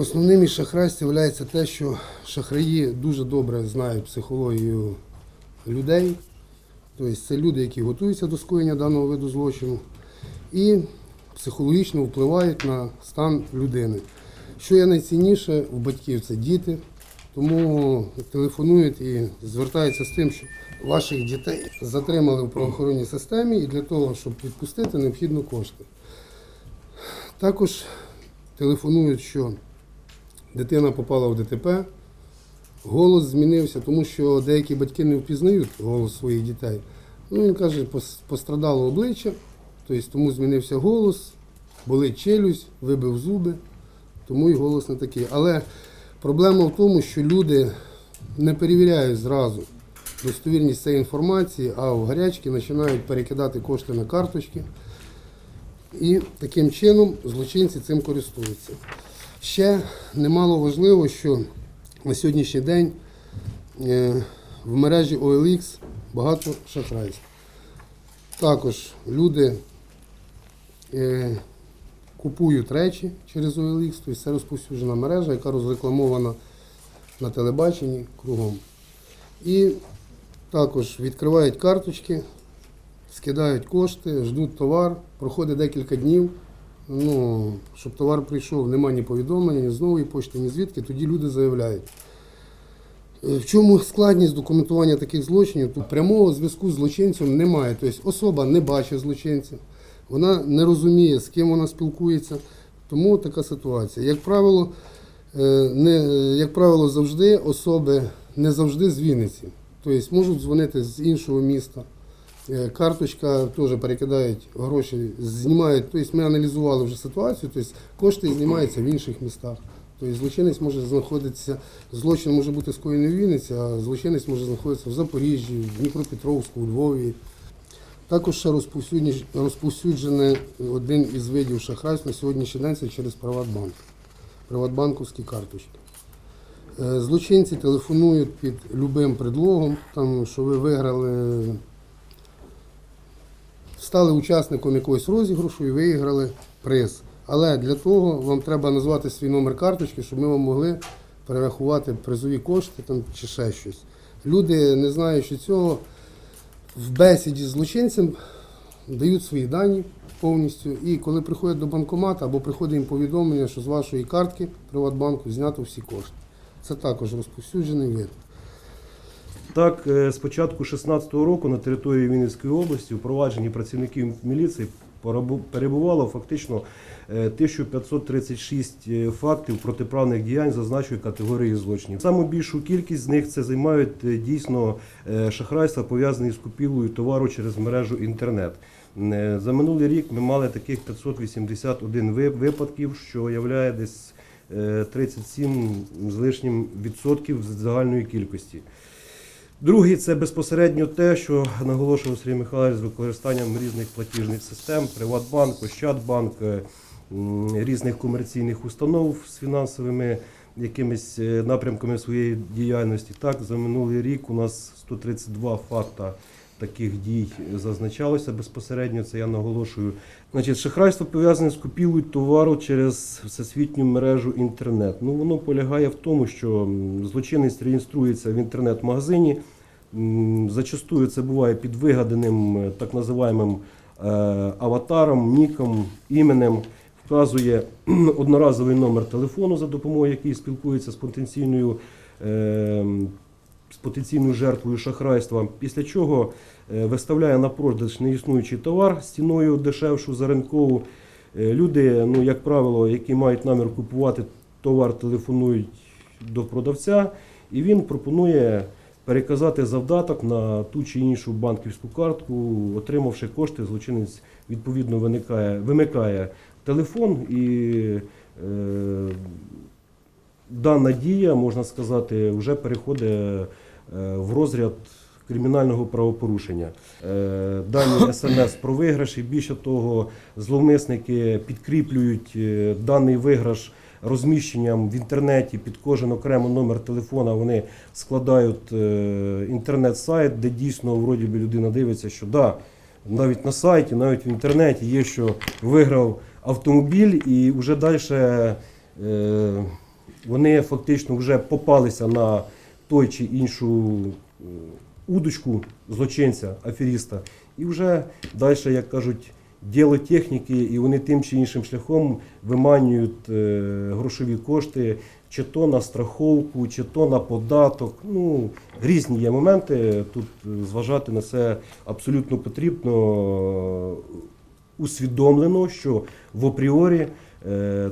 Основним із шахрайств є те, що шахраї дуже добре знають психологію людей. Тобто це люди, які готуються до скоєння даного виду злочину і психологічно впливають на стан людини. Що є найцінніше у батьків це діти, тому телефонують і звертаються з тим, що ваших дітей затримали в правоохоронній системі і для того, щоб відпустити, необхідно кошти. Також телефонують, що дитина попала в ДТП, голос змінився, тому що деякі батьки не впізнають голос своїх дітей. Ну, він каже, пострадало обличчя, тобто тому змінився голос, болить челюсть, вибив зуби, тому і голос не такий. Але проблема в тому, що люди не перевіряють зразу достовірність цієї інформації, а в гарячки починають перекидати кошти на карточки. І таким чином злочинці цим користуються. Ще немало важливо, що на сьогоднішній день е, в мережі OLX багато шахрайств. Також люди е, купують речі через OLX, тобто це розповсюджена мережа, яка розрекламована на телебаченні кругом. І також відкривають карточки, скидають кошти, ждуть товар, проходить декілька днів. Ну, щоб товар прийшов, немає ні повідомлення, ні з нової пошти, ні звідки, тоді люди заявляють. Е, В чому складність документування таких злочинів? Тут прямого зв'язку з злочинцем немає. Тобто особа не бачить злочинця, вона не розуміє, з ким вона спілкується. Тому така ситуація. Як правило, е, не, як правило, завжди особи не завжди з Вінниці. Тобто можуть дзвонити з іншого міста. Е, Карточка теж перекидають гроші, знімають. Тобто ми аналізували вже ситуацію, тобто кошти знімаються в інших містах. Тобто злочинець може знаходитися, злочин може бути скоєний в Вінниці, а злочинець може знаходитися в Запоріжжі, в Дніпропетровську, у Львові. Також ще розповсюджений- один із видів шахрайств на сьогоднішній день це через Приватбанк, приватбанковські карточки. Е, Злочинці телефонують під любим предлогом, там, що ви виграли, стали учасником якогось розіграшу і виграли приз. Але для того вам треба назвати свій номер карточки, щоб ми вам могли перерахувати призові кошти там, чи ще щось. Люди, не знаючи цього, в бесіді з злочинцем дають свої дані повністю. І коли приходять до банкомата або приходить їм повідомлення, що з вашої картки Приватбанку знято всі кошти. Це також розповсюджений вид. Так, е, з початку 2016 року на території Вінницької області у провадженні працівників міліції перебувало фактично е, 1536 е, фактів протиправних діянь зазначеної категорії злочинів. Саму більшу кількість з них це займають е, дійсно е, шахрайства, пов'язані з купівлею товару через мережу інтернет. Е, За минулий рік ми мали таких 581 випадків, що являє десь е, 37 з лишнім відсотків загальної кількості. Другий це безпосередньо те, що наголошував Сергій Михайлович з використанням різних платіжних систем, Приватбанк, Ощадбанк, е, різних комерційних установ з фінансовими якимись е, напрямками своєї діяльності. Так, за минулий рік у нас 132 факта таких дій зазначалося безпосередньо. Це я наголошую. Значить, шахрайство пов'язане з купівлею товару через всесвітню мережу інтернет. Ну воно полягає в тому, що злочинець реєструється в інтернет-магазині. Зачастую це буває під вигаданим е, так називаємим е, аватаром, ніком, іменем. Вказує одноразовий номер телефону, за допомогою який спілкується з потенційною е, з потенційною жертвою шахрайства, після чого е, виставляє на продаж неіснуючий товар з ціною дешевшу за ринкову. Е, Люди, ну, як правило, які мають намір купувати товар, телефонують до продавця, і він пропонує переказати завдаток на ту чи іншу банківську картку, отримавши кошти, злочинець відповідно виникає, вимикає телефон і е, дана дія, можна сказати, вже переходить е, в розряд кримінального правопорушення. Е, Дані смс про виграші. Більше того, зловмисники підкріплюють е, даний виграш розміщенням в інтернеті під кожен окремо номер телефона. Вони складають інтернет-сайт, де дійсно вроді би людина дивиться, що да, навіть на сайті, навіть в інтернеті є, що виграв автомобіль і вже далі. Вони фактично вже попалися на той чи іншу е, удочку злочинця, аферіста, і вже далі, як кажуть, діло техніки, і вони тим чи іншим шляхом виманюють е, грошові кошти, чи то на страховку, чи то на податок. Ну, різні є моменти. Тут е, зважати на це абсолютно потрібно. Усвідомлено, що в апріорі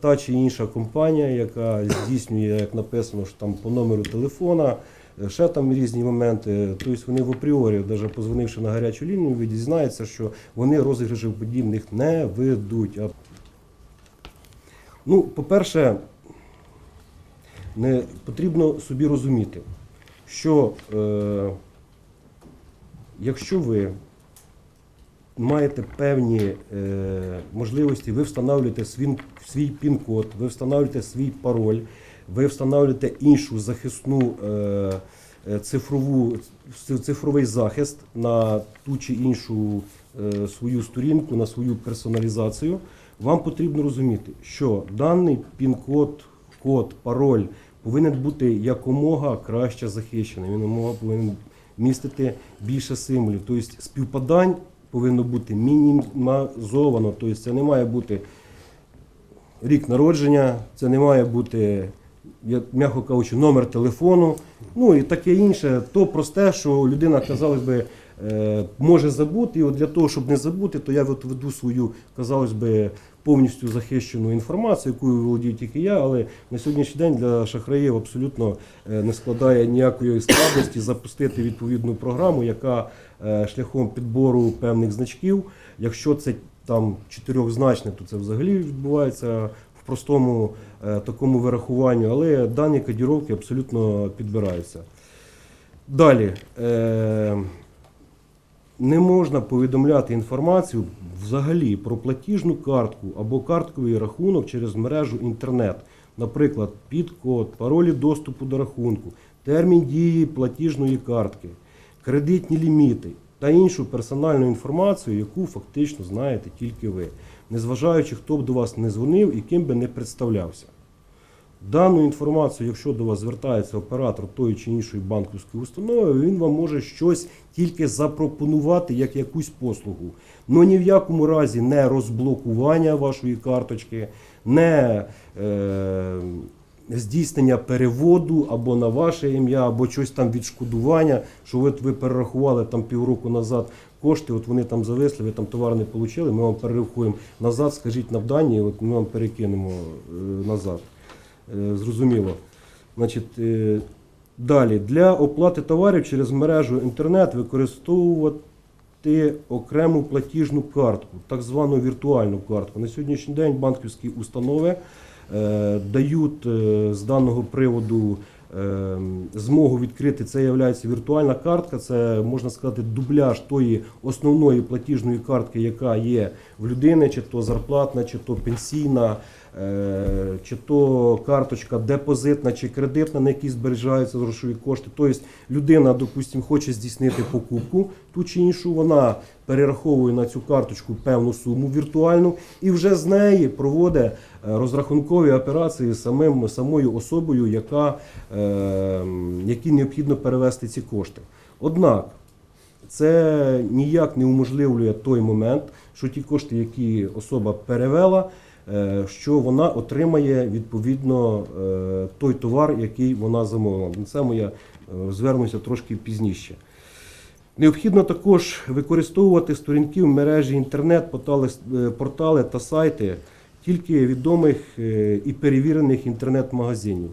та чи інша компанія, яка здійснює, як написано, що там по номеру телефона, е, ще там різні моменти. Тобто вони в апріорі, навіть позвонивши на гарячу лінію, ви дізнаєтеся, що вони розіграшів подібних не ведуть. Ну, по-перше, не потрібно собі розуміти, що е, якщо ви маєте певні е, можливості, ви встановлюєте свій, свій пін-код, ви встановлюєте свій пароль, ви встановлюєте іншу захисну е, е, цифрову, цифровий захист на ту чи іншу е, свою сторінку, на свою персоналізацію. Вам потрібно розуміти, що даний пін-код, код, пароль повинен бути якомога краще захищений. Він якомога повинен містити більше символів. Тобто співпадань повинно бути мінімізовано. Тобто це не має бути рік народження, це не має бути, як м'яко кажучи, номер телефону, ну і таке інше. То просте, що людина, казалось би, е, може забути. І от для того, щоб не забути, то я от веду свою, казалось би, повністю захищену інформацію, якою володію тільки я, але на сьогоднішній день для шахраїв абсолютно е, не складає ніякої складності запустити відповідну програму, яка шляхом підбору певних значків, якщо це там чотирьохзначне, то це взагалі відбувається в простому е, такому вирахуванню, але дані кодіровки абсолютно підбираються. Далі. Е, не можна повідомляти інформацію взагалі про платіжну картку або картковий рахунок через мережу інтернет, наприклад, підкод, паролі доступу до рахунку, термін дії платіжної картки, кредитні ліміти та іншу персональну інформацію, яку фактично знаєте тільки ви, незважаючи, хто б до вас не дзвонив і ким би не представлявся. Дану інформацію, якщо до вас звертається оператор тої чи іншої банківської установи, він вам може щось тільки запропонувати як якусь послугу. Ну ні в якому разі не розблокування вашої карточки, не е, здійснення переводу або на ваше ім'я, або щось там відшкодування, що от ви перерахували там півроку назад кошти, от вони там зависли, ви там товар не отримали, ми вам перерахуємо назад, скажіть нам дані, от ми вам перекинемо е, назад. Е, Зрозуміло. Значить, е, далі для оплати товарів через мережу інтернет використовувати окрему платіжну картку, так звану віртуальну картку. На сьогоднішній день банківські установи е, дають е, з даного приводу е, змогу відкрити. Це є віртуальна картка, це можна сказати дубляж тої основної платіжної картки, яка є в людини, чи то зарплатна, чи то пенсійна. Е, чи то карточка депозитна чи кредитна, на якій зберігаються грошові кошти. Тобто людина, допустимо, хоче здійснити покупку ту чи іншу, вона перераховує на цю карточку певну суму віртуальну і вже з неї проводить е, розрахункові операції самим, самою особою, яка, е, якій необхідно перевести ці кошти. Однак це ніяк не уможливлює той момент, що ті кошти, які особа перевела, що вона отримає відповідно е, той товар, який вона замовила. На цьому я е, звернуся трошки пізніше. Необхідно також використовувати сторінки в мережі інтернет, портали, е, портали та сайти тільки відомих е, і перевірених інтернет-магазинів.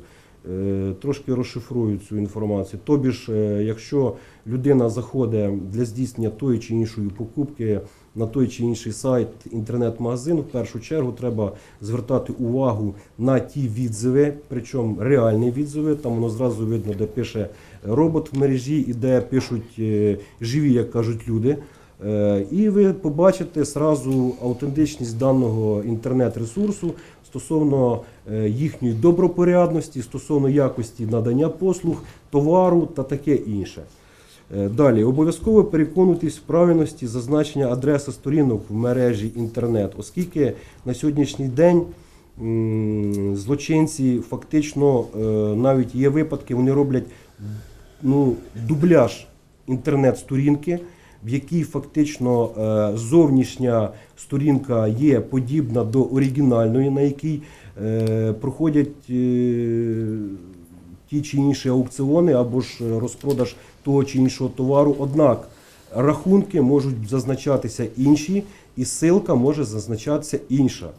Е, Трошки розшифрую цю інформацію. Тобі ж, е, якщо людина заходить для здійснення тої чи іншої покупки на той чи інший сайт інтернет-магазин, в першу чергу треба звертати увагу на ті відзиви, причому реальні відзиви. Там воно зразу видно, де пише робот в мережі і де пишуть е, живі, як кажуть люди. Е, І ви побачите сразу аутентичність даного інтернет-ресурсу стосовно е, їхньої добропорядності, стосовно якості надання послуг, товару та таке інше. Е, Далі. Обов'язково переконуйтесь в правильності зазначення адреси сторінок в мережі інтернет, оскільки на сьогоднішній день злочинці фактично е, навіть є випадки, вони роблять ну, дубляж інтернет-сторінки, в якій фактично е, зовнішня сторінка є подібна до оригінальної, на якій проходять ті чи інші аукціони або ж розпродаж того чи іншого товару. Однак рахунки можуть зазначатися інші, і силка може зазначатися інша.